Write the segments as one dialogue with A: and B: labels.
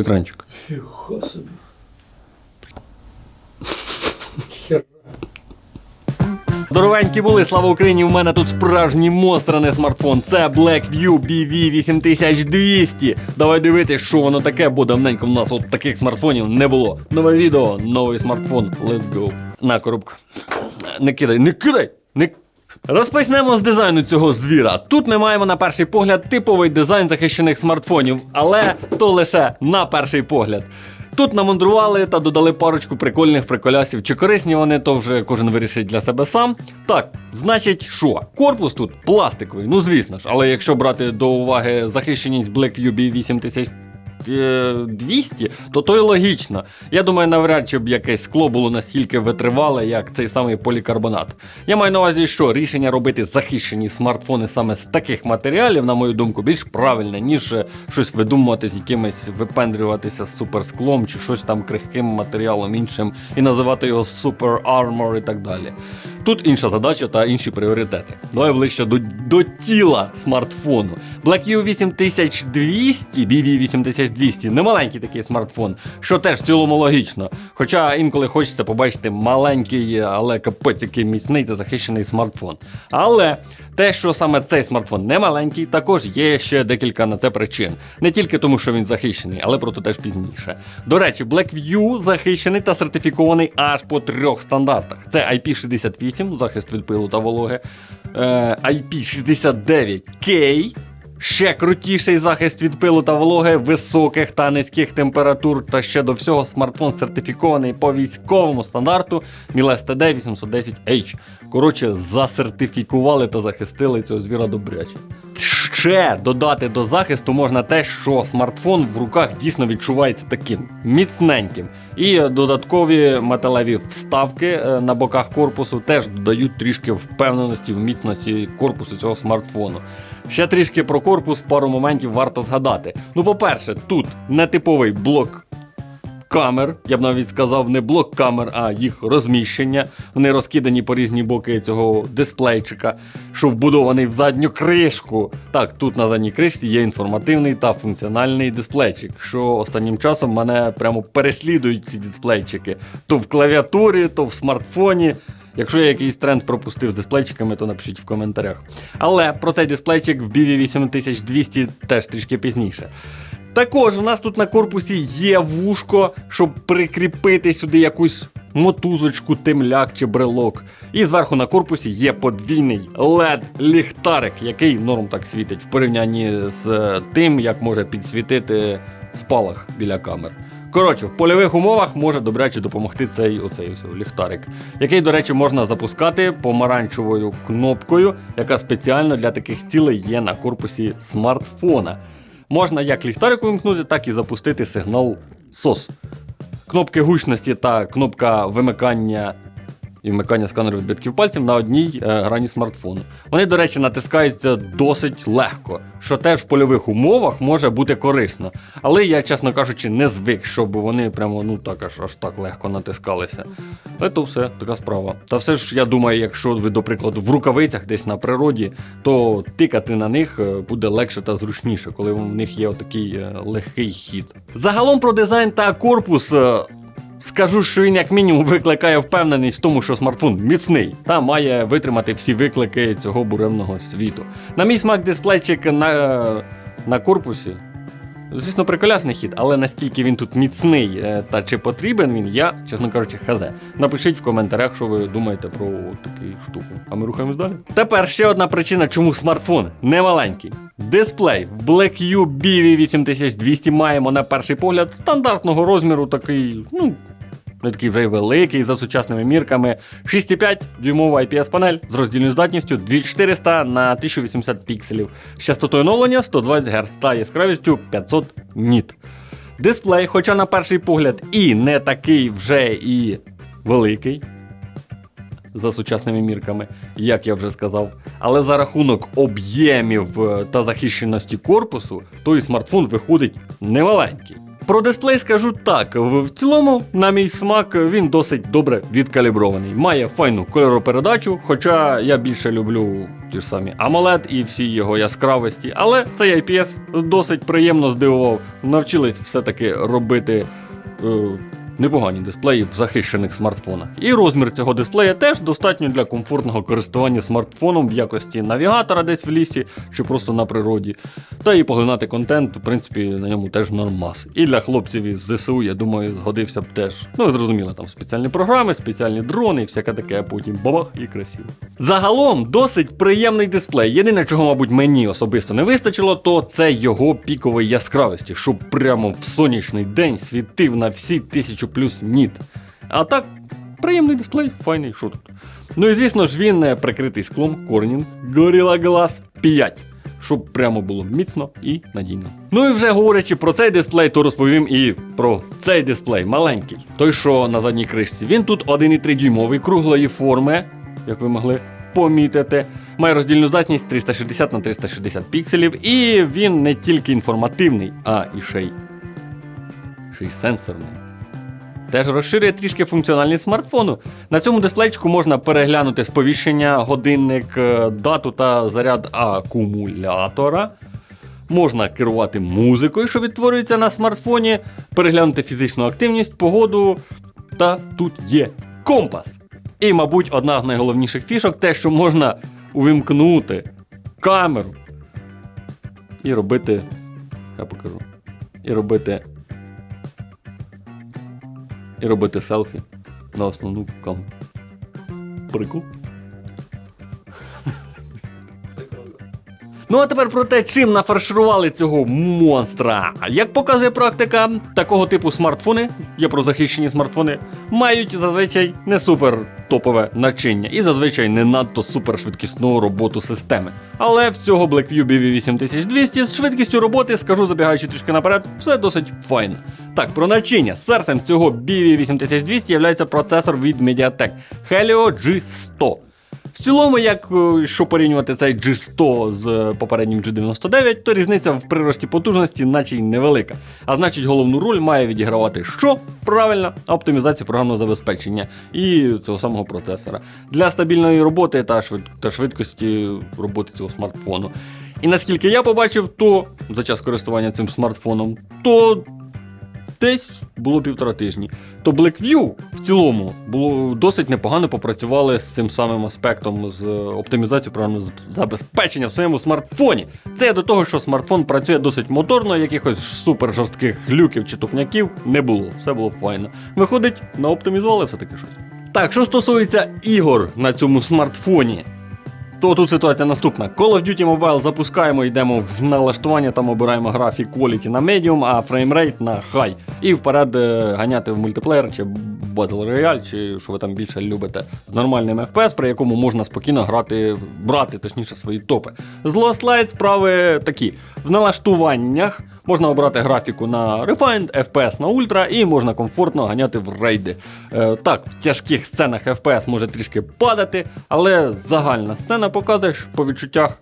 A: Екранчик.
B: Фіга собі. Хер.
A: Здоровенькі були, слава Україні! У мене тут справжній монстр, а не смартфон. Це Blackview BV 8200. Давай дивитись, що воно таке, бо давненько в нас от таких смартфонів не було. Нове відео, новий смартфон. Let's go. На коробку. Не кидай, не кидай! Не Розпочнемо з дизайну цього звіра. Тут ми маємо на перший погляд типовий дизайн захищених смартфонів, але то лише на перший погляд. Тут намандрували та додали парочку прикольних приколясів. Чи корисні вони, то вже кожен вирішить для себе сам. Так, значить, що? Корпус тут пластиковий, ну звісно ж, але якщо брати до уваги захищеність Blackview B8000 200, то то й логічно. Я думаю, навряд чи б якесь скло було настільки витривале, як цей самий полікарбонат. Я маю на увазі, що рішення робити захищені смартфони саме з таких матеріалів, на мою думку, більш правильне, ніж е, щось видумувати з якимось випендрюватися з суперсклом чи щось там крихким матеріалом іншим і називати його Super Armor і так далі. Тут інша задача та інші пріоритети. Давай ближче до, до тіла смартфону. BlackView 8200, BV 8200 немаленький такий смартфон, що теж в цілому логічно. Хоча інколи хочеться побачити маленький, але капець який міцний та захищений смартфон. Але те, що саме цей смартфон не маленький, також є ще декілька на це причин. Не тільки тому, що він захищений, але про це теж пізніше. До речі, Blackview захищений та сертифікований аж по трьох стандартах: це IP68, захист від пилу та вологи, е, IP69K. Ще крутіший захист від пилу та вологи, високих та низьких температур, та ще до всього смартфон сертифікований по військовому стандарту Miles TD 810H. Коротше, засертифікували та захистили цього звіра добряче. Ще додати до захисту можна те, що смартфон в руках дійсно відчувається таким міцненьким. І додаткові металеві вставки е, на боках корпусу теж додають трішки впевненості в міцності корпусу цього смартфону. Ще трішки про корпус, пару моментів варто згадати. Ну, по-перше, тут нетиповий блок камер, я б навіть сказав, не блок камер, а їх розміщення. Вони розкидані по різні боки цього дисплейчика, що вбудований в задню кришку. Так, тут на задній кришці є інформативний та функціональний дисплейчик, що останнім часом мене прямо переслідують ці дисплейчики. То в клавіатурі, то в смартфоні. Якщо я якийсь тренд пропустив з дисплейчиками, то напишіть в коментарях. Але про цей дисплейчик в BV 8200 теж трішки пізніше. Також у нас тут на корпусі є вушко, щоб прикріпити сюди якусь мотузочку, темляк чи брелок. І зверху на корпусі є подвійний LED-ліхтарик, який норм так світить в порівнянні з тим, як може підсвітити спалах біля камер. Коротше, в польових умовах може добряче допомогти цей оцей ліхтарик, який, до речі, можна запускати помаранчевою кнопкою, яка спеціально для таких цілей є на корпусі смартфона. Можна як ліхтарик увімкнути, так і запустити сигнал SOS. Кнопки гучності та кнопка вимикання і вмикання сканеру відбитків пальців на одній е, грані смартфону. Вони, до речі, натискаються досить легко, що теж в польових умовах може бути корисно. Але я, чесно кажучи, не звик, щоб вони прямо ну так аж аж так легко натискалися. Але то все, така справа. Та все ж я думаю, якщо ви, до прикладу, в рукавицях десь на природі, то тикати на них е, буде легше та зручніше, коли в них є отакий е, легкий хід. Загалом про дизайн та корпус. Скажу, що він як мінімум викликає впевненість в тому, що смартфон міцний та має витримати всі виклики цього буремного світу. На мій смак дисплейчик на, на корпусі. Звісно, приколясний хід, але наскільки він тут міцний е, та чи потрібен він, я, чесно кажучи, хазе. Напишіть в коментарях, що ви думаєте про таку штуку. А ми рухаємось далі. Тепер ще одна причина, чому смартфон не маленький. Дисплей в Blackview BV 8200 маємо на перший погляд стандартного розміру, такий, ну. Не такий вже великий за сучасними мірками. 6,5 дюймова IPS-панель з роздільною здатністю 2400 на 1080 пікселів, з частотою оновлення 120 Гц та яскравістю 500 ніт. Дисплей, хоча на перший погляд і не такий вже і великий. За сучасними мірками, як я вже сказав. Але за рахунок об'ємів е, та захищеності корпусу, той смартфон виходить немаленький. Про дисплей скажу так: в цілому, на мій смак, він досить добре відкалібрований. Має файну кольоропередачу, хоча я більше люблю ті ж самі AMOLED і всі його яскравості, але цей IPS досить приємно здивував. Навчились все-таки робити. Е, Непогані дисплеї в захищених смартфонах. І розмір цього дисплея теж достатньо для комфортного користування смартфоном в якості навігатора десь в лісі чи просто на природі. Та і поглинати контент, в принципі, на ньому теж нормас. І для хлопців із ЗСУ, я думаю, згодився б теж. Ну, ви зрозуміли, там спеціальні програми, спеціальні дрони і всяке таке, а потім бабах і красиво. Загалом досить приємний дисплей. Єдине, чого, мабуть, мені особисто не вистачило, то це його пікової яскравості, щоб прямо в сонячний день світив на всі 1000 плюс ніт. А так, приємний дисплей, файний, тут. Ну і звісно ж, він прикритий склом Corning Gorilla Glass 5. Щоб прямо було міцно і надійно. Ну і вже говорячи про цей дисплей, то розповім і про цей дисплей маленький. Той, що на задній кришці. Він тут 1,3 дюймовий круглої форми, як ви могли помітити. Має роздільну здатність 360 на 360 пікселів, і він не тільки інформативний, а і ще й, ще й сенсорний. Теж розширює трішки функціональність смартфону. На цьому дисплейчику можна переглянути сповіщення, годинник, е, дату та заряд акумулятора. Можна керувати музикою, що відтворюється на смартфоні, переглянути фізичну активність, погоду. Та тут є компас. І, мабуть, одна з найголовніших фішок те, що можна увімкнути камеру і робити. Я покажу. І робити і робити селфі на основну камеру. Прикол. Ну а тепер про те, чим нафарширували цього монстра. Як показує практика, такого типу смартфони, є про захищені смартфони, мають зазвичай не супер топове начиння і зазвичай не надто супершвидкісну роботу системи. Але в цього Blackview BV8200 з швидкістю роботи, скажу забігаючи трішки наперед, все досить файно. Так, про начиння. Серцем цього BV8200 є процесор від MediaTek Helio G100. В цілому, як е, що порівнювати цей G100 з е, попереднім G99, то різниця в прирості потужності наче й невелика. А значить, головну роль має відігравати що? Правильно, оптимізація програмного забезпечення і цього самого процесора для стабільної роботи та, швид... та швидкості роботи цього смартфону. І наскільки я побачив, то за час користування цим смартфоном, то десь було півтора тижні. То Blackview в цілому було досить непогано попрацювали з цим самим аспектом з оптимізацією програмного забезпечення в своєму смартфоні. Це до того, що смартфон працює досить моторно, якихось супер жорстких глюків чи тупняків не було. Все було файно. Виходить, наоптимізували все-таки щось. Так, що стосується ігор на цьому смартфоні, то тут ситуація наступна. Call of Duty Mobile запускаємо, йдемо в налаштування, там обираємо графік Quality на Medium, а фреймрейт на High. І вперед е, ганяти в мультиплеєр чи в Battle Royale, чи що ви там більше любите, з нормальним FPS, при якому можна спокійно грати, брати точніше свої топи. З Lost Light справи такі. В налаштуваннях можна обрати графіку на Refined, FPS на Ultra і можна комфортно ганяти в рейди. Е, так, в тяжких сценах FPS може трішки падати, але загальна сцена показує що по відчуттях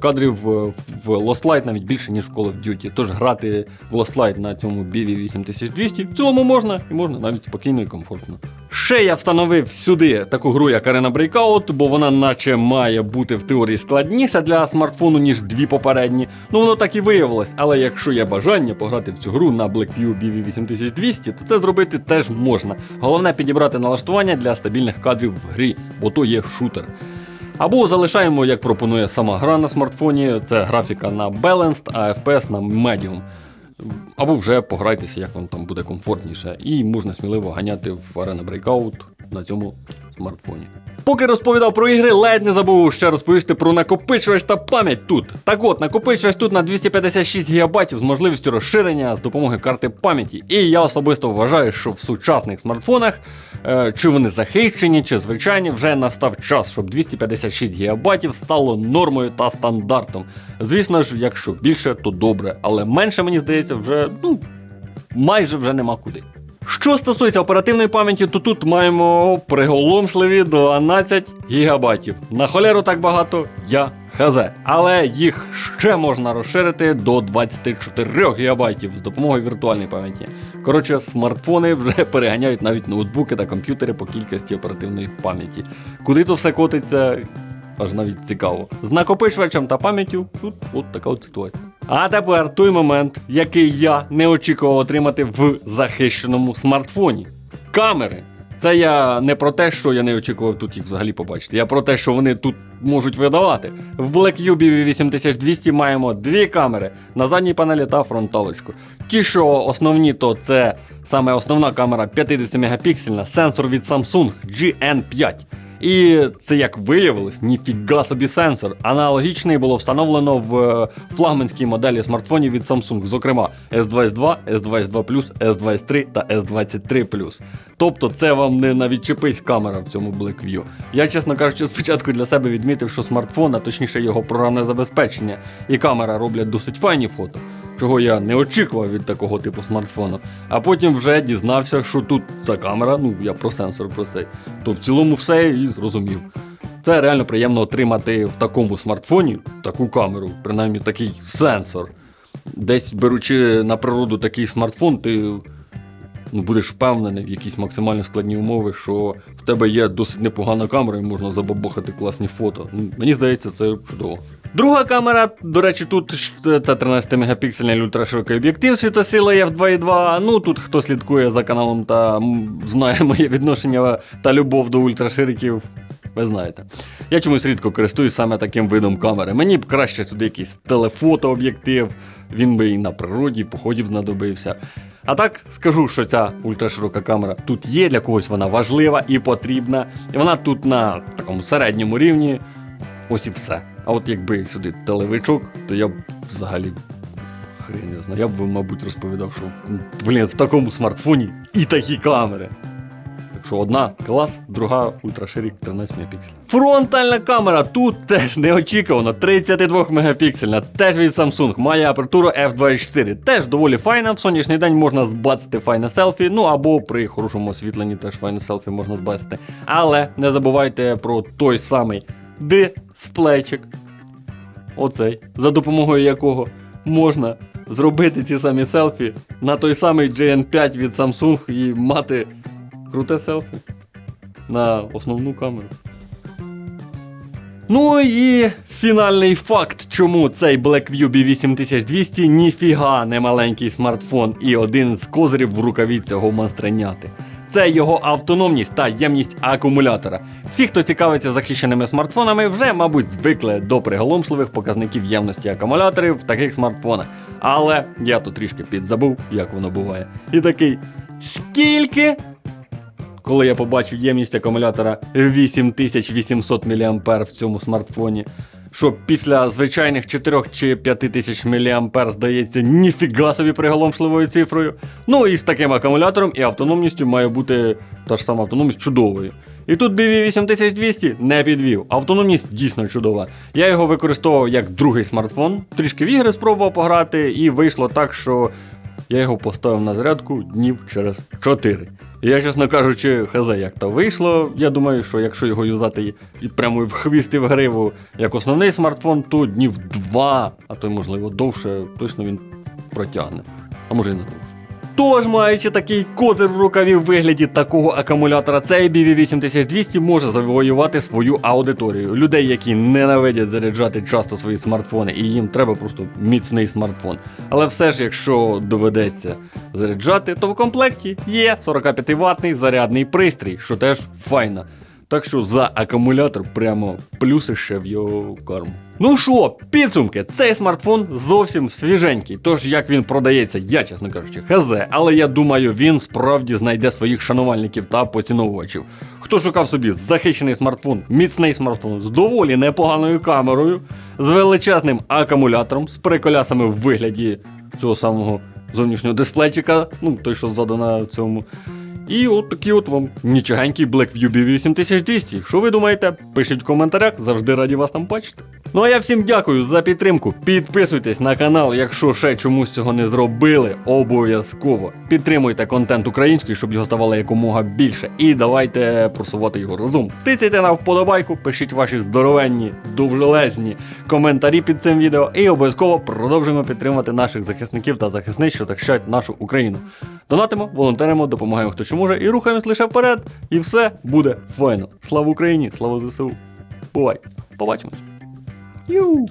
A: кадрів е, в Lost Light навіть більше, ніж в Call of Duty. Тож грати в Lost Light на цьому BV8200 в цілому можна і можна навіть спокійно і комфортно. Ще я встановив сюди таку гру, як Arena Breakout, бо вона наче має бути в теорії складніша для смартфону, ніж дві попередні. Ну воно так і виявилось. Але якщо є бажання пограти в цю гру на Blackview BV8200, то це зробити теж можна. Головне підібрати налаштування для стабільних кадрів в грі, бо то є шутер. Або залишаємо, як пропонує сама гра на смартфоні, це графіка на Balanced, а FPS на Medium. Або вже пограйтеся, як вам там буде комфортніше, і можна сміливо ганяти в Arena Breakout на цьому смартфоні. Поки розповідав про ігри, ледь не забув ще розповісти про накопичувач та пам'ять тут. Так от, накопичувач тут на 256 ГБ з можливістю розширення з допомогою карти пам'яті. І я особисто вважаю, що в сучасних смартфонах, е, чи вони захищені, чи звичайні, вже настав час, щоб 256 ГБ стало нормою та стандартом. Звісно ж, якщо більше, то добре, але менше, мені здається, вже ну, майже вже нема куди. Що стосується оперативної пам'яті, то тут маємо приголомшливі 12 гігабайтів. На холеру так багато я хз. Але їх ще можна розширити до 24 ГБ з допомогою віртуальної пам'яті. Коротше, смартфони вже переганяють навіть ноутбуки та комп'ютери по кількості оперативної пам'яті. Куди то все котиться, аж навіть цікаво. З накопичувачем та пам'яттю тут от така от ситуація. А тепер той момент, який я не очікував отримати в захищеному смартфоні. Камери. Це я не про те, що я не очікував тут їх взагалі побачити. Я про те, що вони тут можуть видавати. В Black Cube 8200 маємо дві камери на задній панелі та фронталочку. Ті, що основні, то це саме основна камера 50 мегапіксельна, сенсор від Samsung GN5. І це як виявилось, ніфіга собі сенсор. Аналогічний було встановлено в е, флагманській моделі смартфонів від Samsung, зокрема S22, S22 S23 та S23 Тобто це вам не на відчепись камера в цьому Blackview. Я, чесно кажучи, спочатку для себе відмітив, що смартфон, а точніше його програмне забезпечення і камера роблять досить файні фото чого я не очікував від такого типу смартфону. А потім вже дізнався, що тут ця камера, ну я про сенсор про цей, то в цілому все і зрозумів. Це реально приємно отримати в такому смартфоні таку камеру, принаймні такий сенсор. Десь беручи на природу такий смартфон, ти ну, будеш впевнений в якісь максимально складні умови, що в тебе є досить непогана камера і можна забабахати класні фото. Ну, Мені здається, це чудово. Друга камера, до речі, тут це 13 мегапіксельний ультраширокий об'єктив світосила f2.2. Ну тут хто слідкує за каналом та знає моє відношення та любов до ультрашириків, ви знаєте. Я чомусь рідко користуюсь саме таким видом камери. Мені б краще сюди якийсь телефото-об'єктив, він би і на природі, і в поході б знадобився. А так скажу, що ця ультраширока камера тут є, для когось вона важлива і потрібна. І вона тут на такому середньому рівні. Ось і все. А от якби сюди телевичок, то я б взагалі хрен не знаю. Я б мабуть, розповідав, що блін, в такому смартфоні і такі камери. Що одна клас, друга ультраширік 13 мегапіксель. Фронтальна камера тут теж неочікувано, 32 мегапіксельна, теж від Samsung, має апертуру F24. Теж доволі файна. В сонячний день можна збацати файне селфі, ну або при хорошому освітленні теж файне селфі можна збацати. Але не забувайте про той самий дисплейчик. Оцей, за допомогою якого можна зробити ці самі селфі на той самий GN5 від Samsung і мати круте селфі на основну камеру. Ну і фінальний факт, чому цей Blackview B8200 ніфіга не маленький смартфон і один з козирів в рукаві цього монстреняти. Це його автономність та ємність акумулятора. Всі, хто цікавиться захищеними смартфонами, вже, мабуть, звикли до приголомшливих показників ємності акумуляторів в таких смартфонах. Але я тут трішки підзабув, як воно буває. І такий. Скільки? Коли я побачив ємність акумулятора 8800 мА в цьому смартфоні. Що після звичайних 4 чи 5000 мА здається ніфіга собі приголомшливою цифрою. Ну і з таким акумулятором і автономністю має бути та ж сама автономність чудовою. І тут BV8200 не підвів. Автономність дійсно чудова. Я його використовував як другий смартфон, трішки в ігри спробував пограти, і вийшло так, що я його поставив на зарядку днів через 4. Я, чесно кажучи, хз, як то вийшло. Я думаю, що якщо його юзати і прямо в хвіст і в гриву як основний смартфон, то днів два, а то й можливо довше, точно він протягне. А може і не довше. Тож, маючи такий козир в рукаві в вигляді такого акумулятора, цей BV8200 може завоювати свою аудиторію. Людей, які ненавидять заряджати часто свої смартфони, і їм треба просто міцний смартфон. Але все ж, якщо доведеться заряджати, то в комплекті є 45 ватний зарядний пристрій, що теж файно. Так що за акумулятор прямо плюси ще в його карму. Ну що, підсумки, цей смартфон зовсім свіженький. Тож як він продається, я чесно кажучи, хз, але я думаю, він справді знайде своїх шанувальників та поціновувачів. Хто шукав собі захищений смартфон, міцний смартфон з доволі непоганою камерою, з величезним акумулятором, з приколясами в вигляді цього самого зовнішнього дисплейчика, ну той, що задано цьому. І от такий от вам нічогенький Blackview B8200. Що ви думаєте? Пишіть в коментарях, завжди раді вас там бачити. Ну а я всім дякую за підтримку. Підписуйтесь на канал, якщо ще чомусь цього не зробили. Обов'язково підтримуйте контент український, щоб його ставало якомога більше. І давайте просувати його разом. Тицяйте на вподобайку, пишіть ваші здоровенні, довжелезні коментарі під цим відео. І обов'язково продовжуємо підтримувати наших захисників та захисниць, що захищають нашу Україну. Донатимо, волонтеримо, допомагаємо хто що може і рухаємось лише вперед. І все буде файно. Слава Україні! Слава ЗСУ! Бувай! Побачимось! 呦